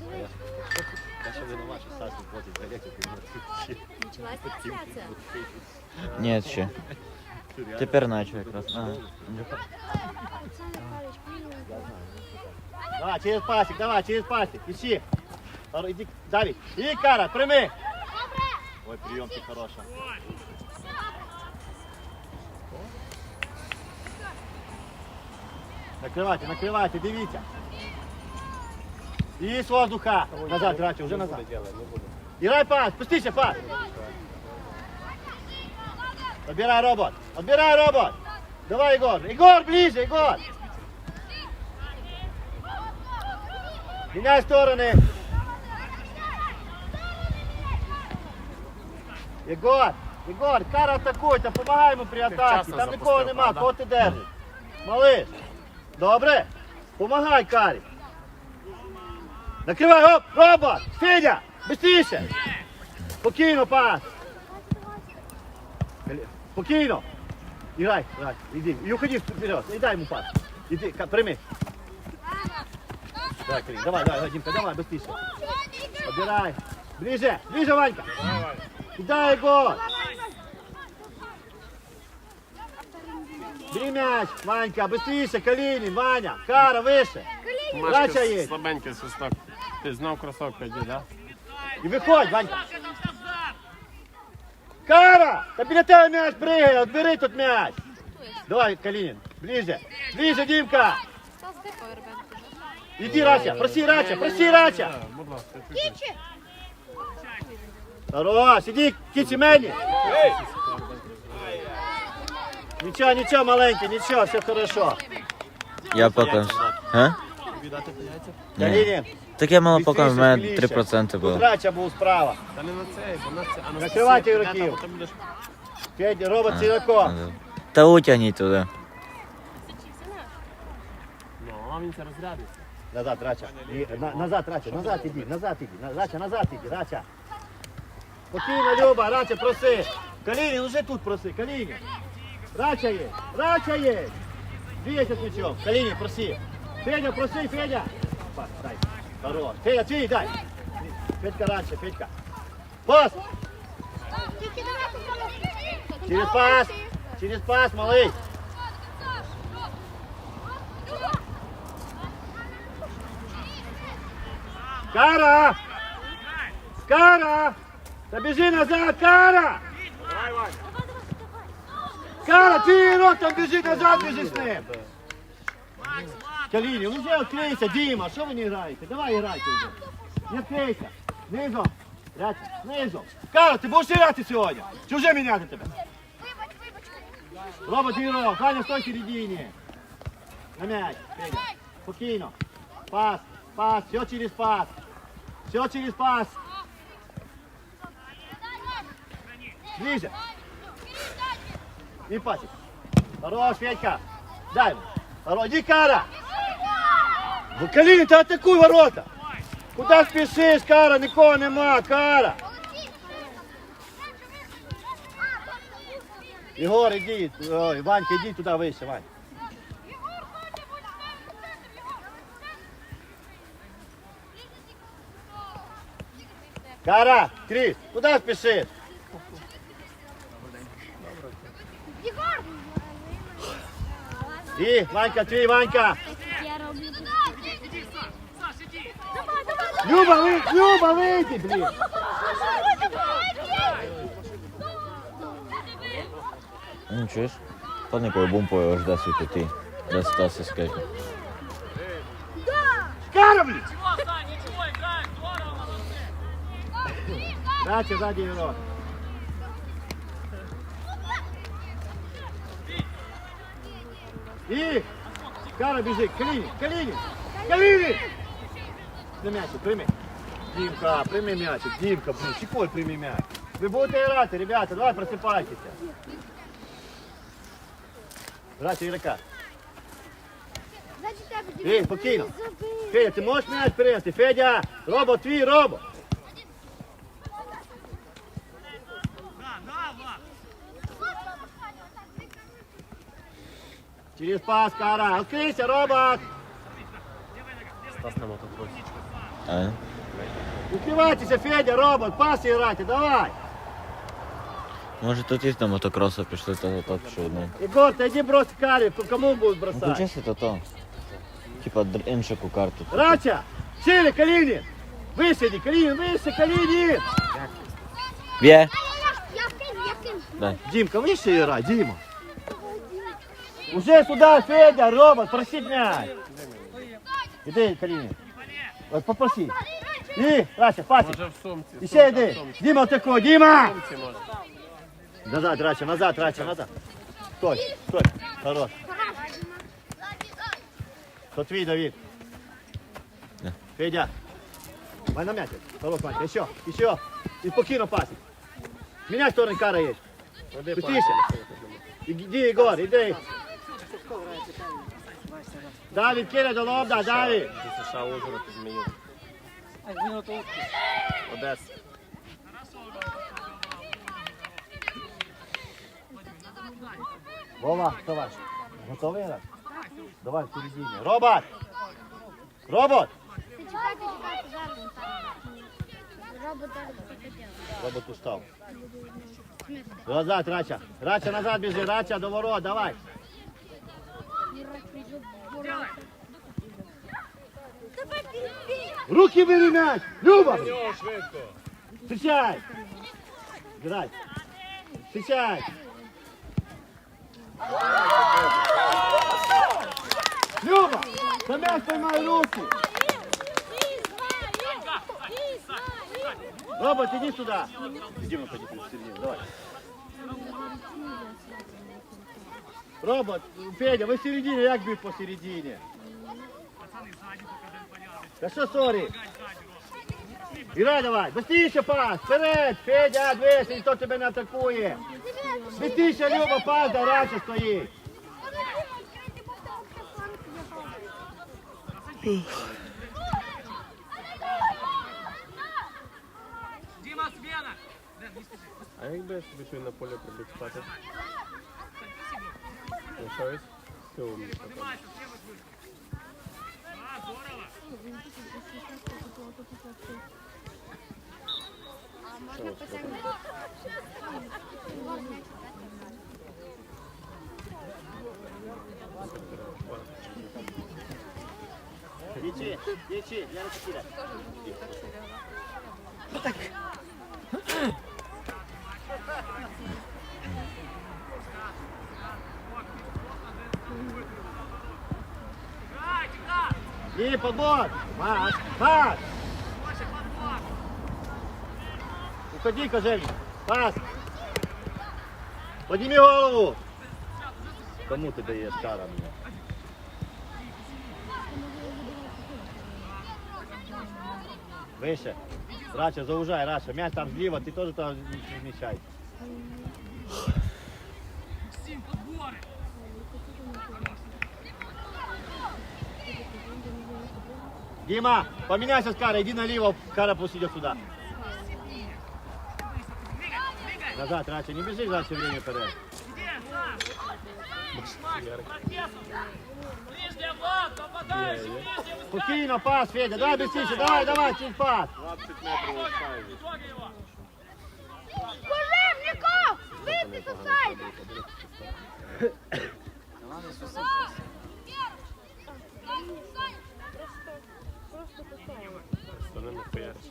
дивись. Я ще винуват, що Стас виходить за електрикою. Почалась трансляція. Ні, ще. Тепер наче якраз. А. Олександр Михайлович, блін. Давай, через пасик, давай, через пасик. Ищи. Второй, Иди, Давид. И Кара, прими. Ой, приемчик хороший. Накривайте, накривайте, дивіться. І з воздуха. Назад, Рачу, вже назад. Играй пас, пустися, пас. Отбирай робот, отбирай робот. Давай, Егор. Егор, ближе, Егор. Міняй сторони. Єгор, Єгор, кара атакуй, та помагай йому при атаці. Там нікого нема, кого ти держиш. Малиш. Добре? Помагай, Карі. Накривай, оп, робот, Федя, быстріше. Спокійно, пас. Спокійно. Іграй, грай, іди. І уходи вперед, і дай йому пас. Іди, Ка- прийми. Давай, Карин, давай, давай, Димка, давай, быстрее. Подбирай. Ближе, ближе, Ванька. Кидай его. Бери мяч, Ванька, быстрее, Калинин, Ваня, Кара, выше. Рача Машка є. слабенький свисток. Ти знав кросовка йди, да? И выходь, Ванька. Кара, да біля тебе мяч прыгай, отбери тут мяч. Давай, Калинин, ближе, ближе, Димка. Стас, де фаєрбенк уже? Иди, Рача, проси Рача, проси Рача. Да, Будь ласка, чуть-чуть. Хорош, иди, Кичи Мэнни. Ничего, ничего, маленький, ничего, все хорошо. Я поки. А? Ні. Калинин, Так я мало поки в мене 3% було. Рача був справа. Та не на цей, бо на це. а на Накривайте це, ігроків. робот А, Сіраков. ну, Та утягніть туди. Ну, а він це розрядиться. Назад, Рача. І, на, назад, Рача, назад іди, назад іди. Рача, назад іди, Рача. Спокійно, Люба, Рача, проси. Калинин, уже тут проси, Калинин. Рача є, Рача є. Двигайся з мячом. Калинин, проси. Федя, проси, Федя. Пас, дай. Хорош. Федя, твій, дай. Федька раньше, Федька. Пас. Через пас. Через пас, малий. Кара! Кара! Та назад, Кара! Кара, твій рот там біжи назад, біжи з ним. Каліні, ну вже відкрийся, Діма, що ви не граєте? Давай грайте вже. Не відкрийся. Низом. Рядь, низом. Кара, ти будеш грати сьогодні? Чи вже міняти тебе? Робот Віро, Ханя, стой середині. На м'яч, Федя. Спокійно. Пас, пас, все через пас. Все через пас. Ближе. И пасик. Хорош, Федька. Дай. Хорош, иди, Кара. Калин, ты атакуй ворота. Куда спешишь, Кара? Нікого нема, Кара. Егор, иди. Ой, Ванька, иди туда выше, Вань. Кара, Крис, куда спешишь? И, Ванька, твій, Ванька. Я роблю. Люба, ви, Люба, вийди, блін. Ну чуєш? Паникою бомбою аж дасть ти. Дасть Стаса скільки. Кара, блін. Дача, сзади его. И, Кара, бежи, Калинин, Калинин, Калинин! На мячик, прими. Димка, прими мячик, Димка, блин, Чекой прими мяч. Ви будете грати, ребята, давай просипайтеся. Грати игрока. Ей, спокійно. Федя, ти можеш м'яч перенести? Федя, робот твій, робот. Через пас, Кара. Открийся, робот. Стас на мотокросі. А? Укривайтеся, Федя, робот, пас грайте, давай. Може тут їх на мотокроси пішли, то то пішов одне. Егор, ты иди брось карри, кому будут Ну бросать? включися то то. Типа др- іншу карту. Рача, шире, Калинин. Выше иди, Калинин, выше, Калинин. Б'є! Я вкину, я вкину. Дай. Димка, выше играй, Дима. Уже сюда, Федя, робот, проси мяч. Иди, Калинин. Вот попроси. И, Рача, хватит. Може в сумці. Еще сумка в иди. сумці. Дима, Дима. В сумці може. Назад, Рача, назад, Рача, назад. Стой, стой, хорош. Тот твій, Давид. Федя. Май на м'яті. Хорош, Ванька, еще, еще. І спокійно пасик. Меняй сторону, кара є. Пане. Іди, Ігор, іди. Давид, кидай до лобда, Давид. Ти США Ужгород і Зміїв. Одеса. Вова, вставай. Готовий грати? Давай, середині. Робот! Робот! Зараз. Робот. Робот устав. Назад, Рача. Рача назад біжи, Рача до ворот, давай. Руки бери м'яч! Люба! Встречай! Грай! Встречай! Люба! За м'яч поймай руки! Робот, иди сюда! Иди, мы пойдем в середину, давай. Робот, Федя, ви в середині, як бив посередині? Та що сорі? Іграй давай, быстріше пас, вперед, Федя, дивись, ніхто тебе не атакує. Быстріше, Люба, пас, да раніше стоїть. А якби я собі на полі прибіг спати? Щось? Ти умний. напевно. Лічи, лічи, я розкидаю. І побор! Пас! Пас! Уходи, Кожевник! Пас! Подними голову! Кому ти даєш кара мне? Выше, Рача, заужай, Раша. Мяч там зліва, ты тоже там не зміщай. Дима, поменяйся с Карой, иди налево, Кара пусть идет сюда. Назад, Рача, не бежи за все время вперед. Спокійно, пас, Федя, давай быстрее, давай, давай, чуть пас. 20 метрів лишаю. Кожевнику! Вийти до сайду! Що не нахуяриш.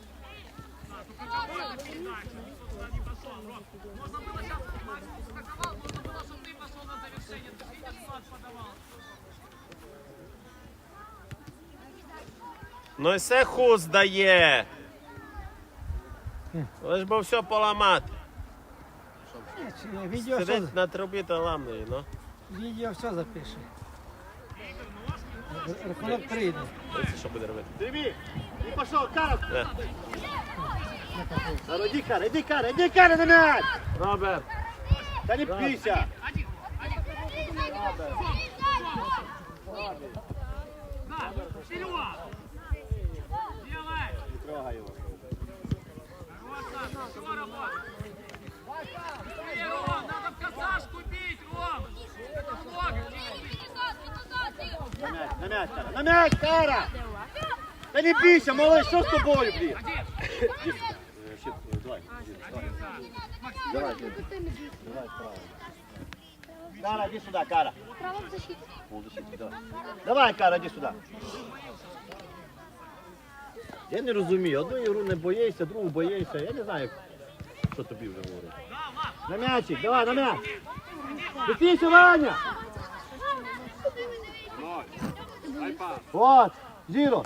Ну і все хуст дає. Лиш бо все поламати. Відео все, Сидить на трубі та ламної, ну. відео все запише. Рахунок прийде. Дивіться, що буде робити. Дреби, и пошел, Кара. Е. Да, иди, Кара, иди, Кара, иди, Кара на мяч. Роберт, Да не пися. Не трогай его. На мяч, на мяч, Кара, на мяч, Кара. Та не бійся, малий, що з тобою, блін? Е, е, Давай, давай. Кара, иди сюда, Кара. Давай. Кара, иди сюда. Я не розумію, одну ігру не боїшся, другу боїшся. Я не знаю, що тобі вже говорить. На м'ячик, давай, на м'яч. Летися, Ваня! Вот, Зіро.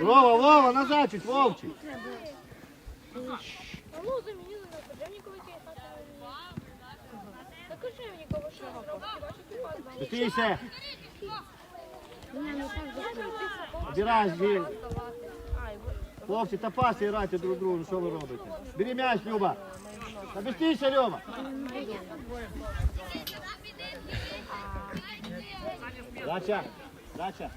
Вова, Вова, назад Вовчик. Закрили. Обирай. Хлопці, та паси грайте друг другу, ну що ви робите? Бери м'яч, Люба. Обістійся, Люба. Дача, дача.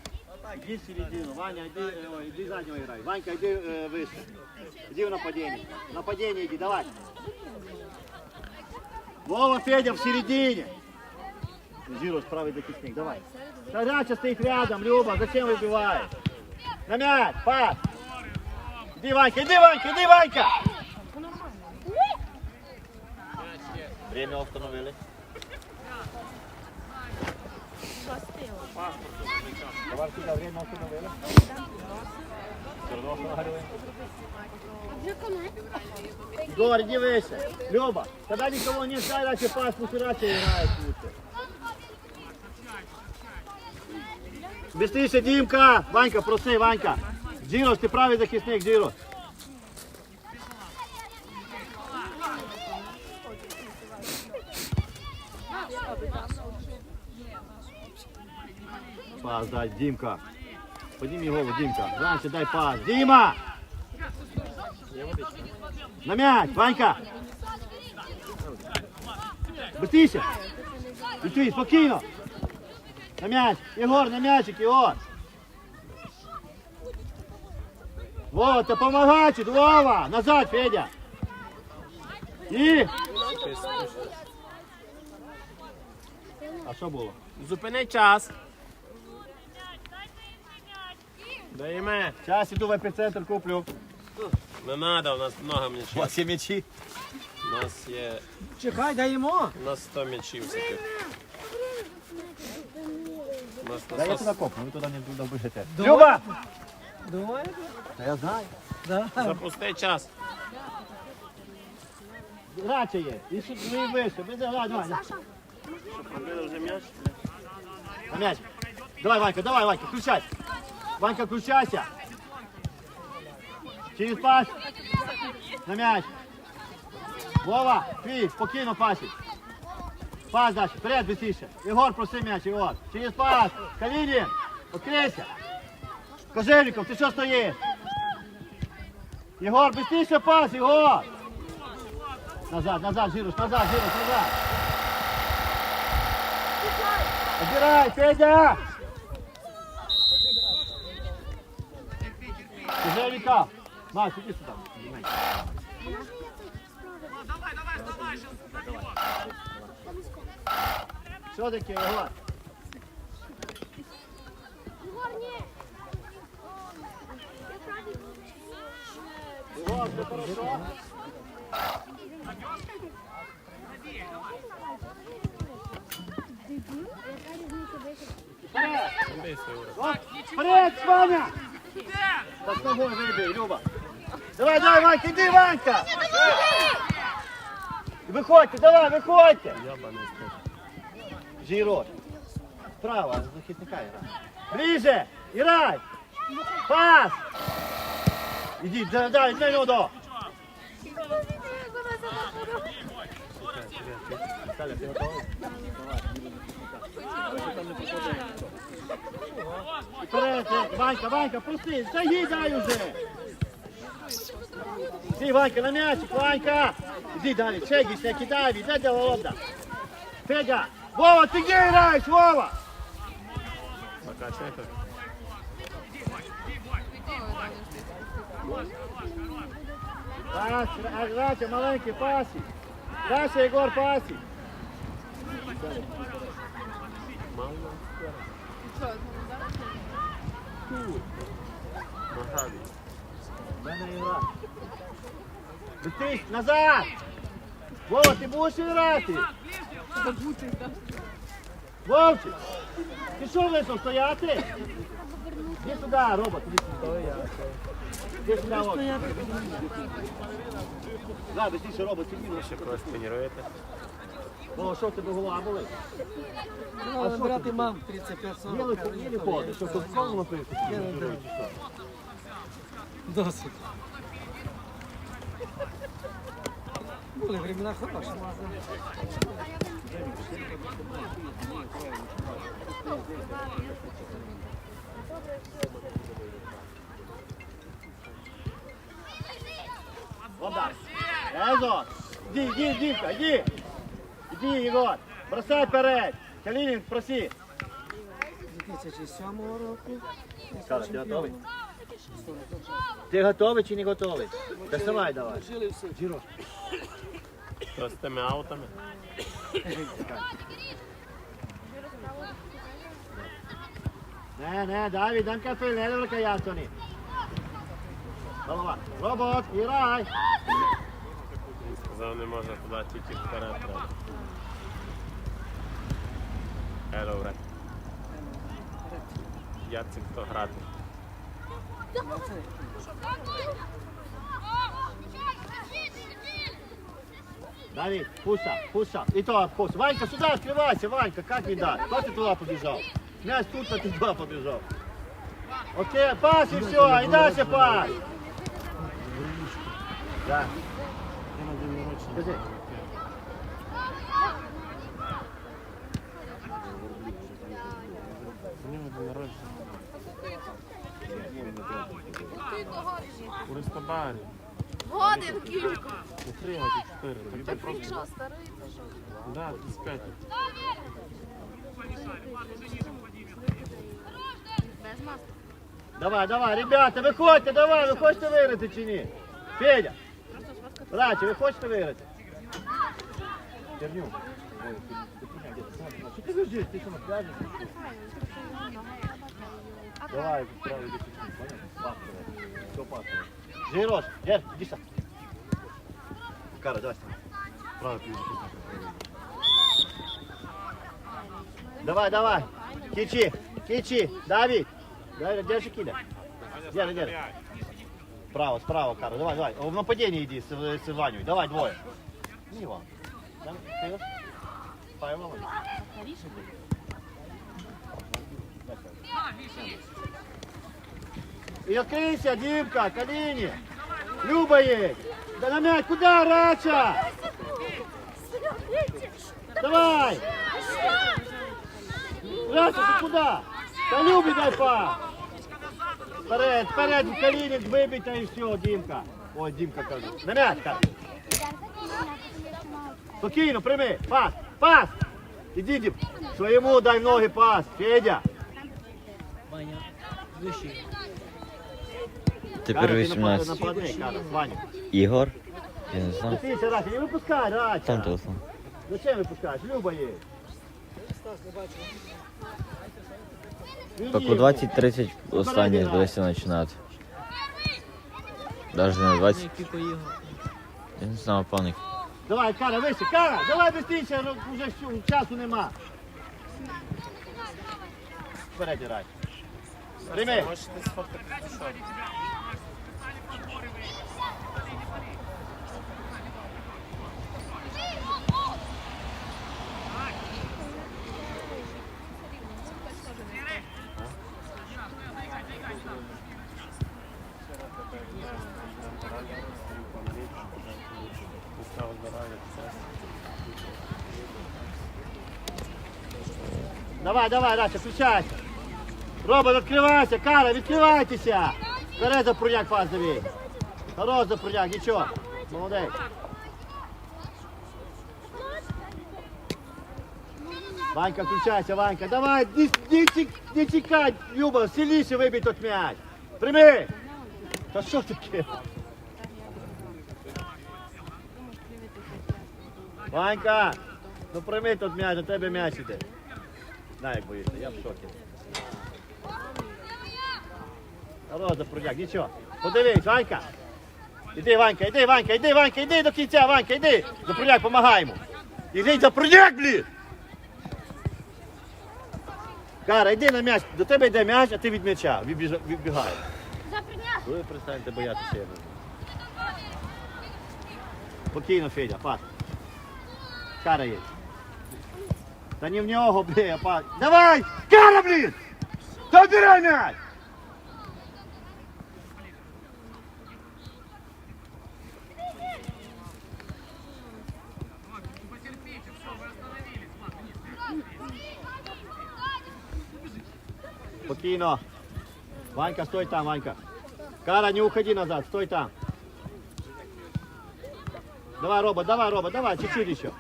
Иди в середину. Ваня, иди, э, ой, иди заднего играй. Ванька, иди э, выше. Иди в нападение. В нападение иди, давай. Вова, Федя, в середине. Зирус, правый захисник, давай. Дача стоит рядом, Люба, зачем выбиваешь? На мяч, пас. Иди, Ванька, иди, Ванька, иди, Ванька. Время установили. Давай сюда, время равно устанавливаем. Вже иди выше. Люба, когда никого нет, дай раньше пас, пусть и раньше играет лучше. Быстрее, Димка! Ванька, проси, Ванька! Джирос, ти правий захисник, Джирос. Пас дай, Димка. Подними голову, Димка. Раньше дай пас. Дима! На мяч, Ванька! Быстріше! Іди, спокійно! На мяч! Ігор, на м'ячик, Ігор! Та помагай, чуть, Вова! Назад, Федя! І... А що було? Зупини час. Даємо. Зараз іду в епіцентр куплю. Не треба, у нас много м'ячів. є м'ячі. У нас є. Чекай, даємо. У нас 100 м'ячів всяких. У нас Да я насос. туди копну, ви туди не туди вбежите. Люба! Думаю, Та я знаю. да. Запусти час. Грача є. І сюди і вище. Без грати, давай. Пробили вже м'яч. На мяч. Давай, Ванька, давай, Ванька, включай. Ванька, включайся. Через пас. На мяч. Вова, твій, спокійно пасить. Пас дальше, вперед, быстріше. Ігор, проси м'яч, Ігор. Через пас. Калінін, відкрийся. Кожевников, ти що стоїш? Ігор, быстріше пас, Ігор. Назад, назад, Жирус, назад, Жирус, назад. Убирай, Федя! Кожевников. Макс, иди сюда. Что таки, Егор? Ігор, Егор, хорошо? Вперед! Ваня! С ногой Люба. Давай, давай, Ванька, иди, Ванька! Виходьте, давай, виходьте! Жиро. Справа, захисника грай. Ближе! Играй! Пас! Иди, дай, дай, дай, ну, до! Виталя, ты готовый? Вперед, э, Ванька, Ванька, пусти, тяги дай уже! Иди, Ванька, на мячик, Ванька! Иди, Дали, чегись, не кидай, дай до лобда! Федя! Вова, ты где играешь, Вова? Покачай так. Пас, Грача, маленький пасик. Дальше, Егор, пасик. Мало. Мене назад! Вова, ти будеш грати? Вовчик! Ти що вийшов стояти? Іди сюди, робот, іди сюди. Іди сюди, Вовчик. Да, быстріше. Ще когось тренуєте? Вова, що в тебе голова болить? Ну, вибирати мам 35 40. Їли, їли ходи, що тут в школу написано? Досить. Були времена хороші. Вода. Езо! Іди, іди, Дімка, іди! Іди, Єгор! Бросай вперед! Калінін, проси! 2007 року. Скажи, ти готовий? Ти готовий чи не готовий? Доставай давай. Жіро. Хто аутами? Не, не, Давід, дай кафе, не добре каяцоні. Голова. Робот, грай! Сказав, не можна туди тільки вперед треба. Е, добре. Яцик хто грати. Давид, пуша, пуша. И то, пуша. Ванька, сюда открывайся, Ванька, как не дать? Кто ты туда побежал? Мяч тут, а ты туда побежал. Окей, пас и все, и дальше пас. Да. Скажи. У нього день народження. У Ристобарі. Годин кілька. У три або чотири. Так ти що, старий, що? Да, ти спять. Без маски. Давай, давай, ребята, виходьте, давай, ви хочете виграти чи ні? Федя. Братче, ви хочете виграти? Терню. Ой, ти- ти хуйня, де ти? Смотри, Що ти лежиш? Ти що, на пляжі? Давай, правый иди чуть-чуть, понял? Пас давай. Все, пас давай. Жирош, держи, иди сюда. Кара, давай сюда. Правый ключ. Давай, давай. Кичи, кичи, Давид. Давай, держи кида. Держи, держи. Справа, справа, Кара, давай, давай. В нападение иди с, с Ваней. Давай, двое. Не Иван. Да, ты идешь? Павел, Ваня. І відкрийся, Дімка, Каліні. Люба є. Да на м'яч, куди, Рача? Давай. Рача, ти куди? Та Любі дай па. Вперед, вперед, Каліні, вибийте і все, Дімка. Ой, Дімка каже. На м'яч, каже. Спокійно, прийми. Пас, пас. Іди, Дім. Своєму дай ноги пас. Федя. Ваня. Вищий. Тепер Кара, ти 18. Нападний, Кара, Ваня. Ігор? Я не знаю. Дивіться, Рача, не випускай. Там телефон. Зачем випускаєш? Люба є. Так у 20-30 останні здається починати. Навіть не 20. Які поїхав. Я не знаю, паник. Давай, Кара, вище, Кара, давай швидше, вже всю- часу нема. Вперед, грай. Прийми. Можете сфоткати що? Давай, давай, Рача, включайся. Робот, відкривайся, Кара, відкривайтеся. Вперед, запруняк, пас давай. Хорош, запруняк, нічого. Молодець. Ванька, включайся, Ванька. Давай, не, не, не тікай, Люба, сильніше вибій тот м'яч. Прийми. Та що таке? Ванька, Ну прийми тут м'яч, на тебе м'яч іде. На, як боїшся, я в шокі. Хорош, Запрудняк, нічого. Подивись, Ванька. Іди, Ванька, іди, Ванька, іди, Ванька, іди до кінця, Ванька, іди. Запрудняк, помагай йому. Іди, Запрудняк, блін! Кара, йди на м'яч. До тебе йде м'яч, а ти від м'яча відбіжа- відбігаєш. Ви перестаньте боятися його. Спокійно, Федя, пас. Кара є. Та не в нього, блін, а пас. Давай! Кара, блін! Та вбирай м'яч! Спокійно. Ванька, стой там, Ванька. Кара, не уходи назад, стой там. Давай, Роба, давай, Роба, давай, чуть-чуть еще.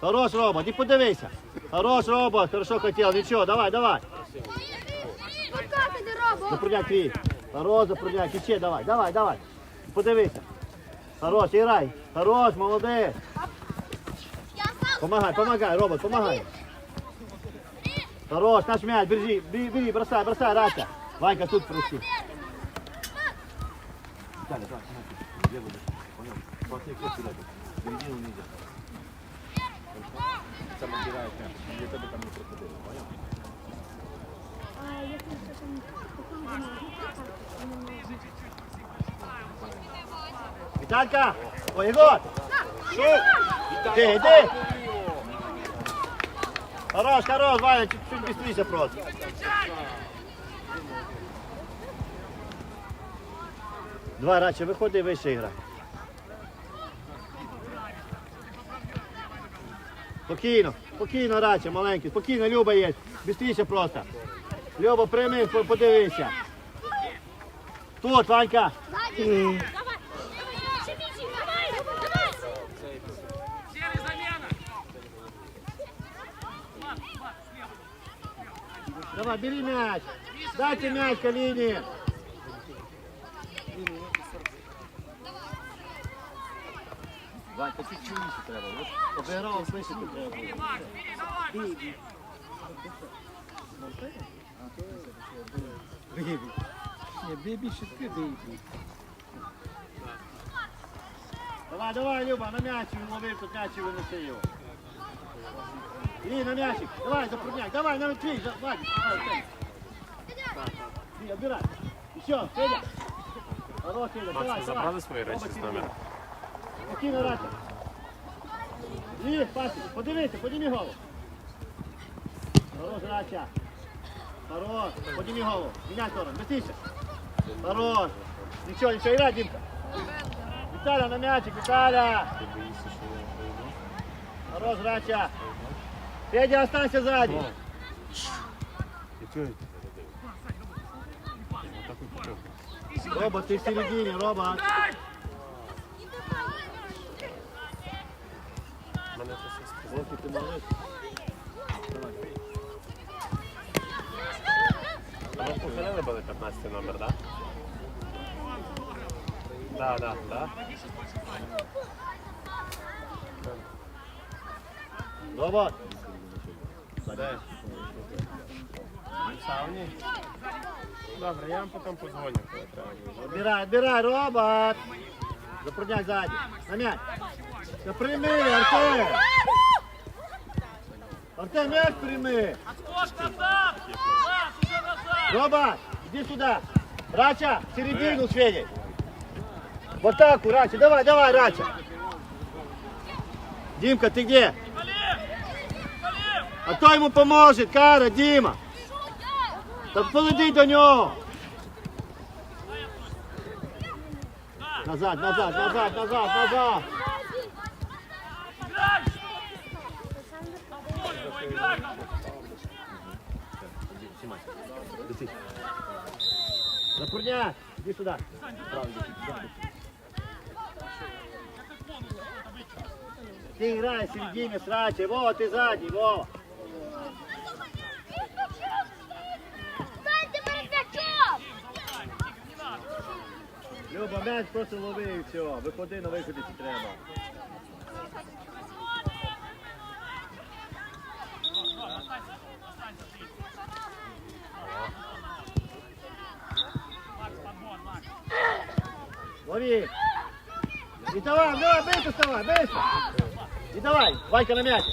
Хорош, Роба, не подивися. Хорош, Роба, хорошо хотел, ничего, давай, давай. Ну как ти робиш? Запрудняк твій. Хорош, запрудняк, іще, давай, давай, давай. Подивися. Хорош, іграй. Хорош, молодець. Помагай, помагай, робот, помагай. Хорош, наш м'яч, бери, бери, бери, бросай, бросай, Рася. Ванька, тут проси. Далее, давай, помогай. Где будешь? Понял? Пошли к сюда. Середину нельзя. Сам отбирает мяч. Для тебя там не проходило, там потім Віталька! Ой, Єгор! Іди, іди! Хорош, хорош, Ваня, чуть-чуть быстрее просто. Два, Рача, виходи вище грай. Спокійно, спокійно, Рача, маленький, спокійно, Люба є. Быстріше просто. Люба, прийми, по- подивися. Тут, Ванька. Давай! Давай! Бери мяч. Дайте мяч Калине. Ванька, чуть чуйся треба. От Обіграв, слышати треба. було. Бейбі. Ні, бейбі швидке бейбі. Давай, давай, Люба, на м'яч він ловив, тут м'яч і винеси його. І на м'ячик. Давай, запрудняк. Давай, на твій, Вадик, давай, Федя. Ти, обирай. Еще, Федя. Хорош, Федя, давай, давай. Забрали свої речі з номера? Спокійно, Рача. Ні, пасик, подивися, подніми голову. Хорош, Рача. Хорош, подніми голову. Міняй сторону, быстріше. Хорош. Нічого, нічого, грай, Дімка. Віталя на м'ячик, Віталя. Ти? Хорош, Рача. Федя, останься сзади. І чого? Отак от чого? Роба, ты в середине, Роба. Були 15 номер, так? Да, да, да. Роба. Де? В сауні? Добре, я вам потім подзвоню, коли треба буде. Отбирай, отбирай, робот. Запрудняк сзади. На мяч. Да прими, Артем. Артем, мяч прими. Роба, иди сюда. Рача, в середину с Федей. В атаку, Рача. Давай, давай, Рача. Димка, ты где? А кто ему поможет? Кара, Дима. Та подойди до нього. Назад, назад, назад, назад, назад. Запрудняк, иди сюда. Ты играй в середине с Рачей. Вова, ты сзади, Вова. Люба, м'яч просто лови і все. Виходи на виході, треба. Лови. И давай, давай, быстро вставай, быстро. И давай, Ванька на мяч.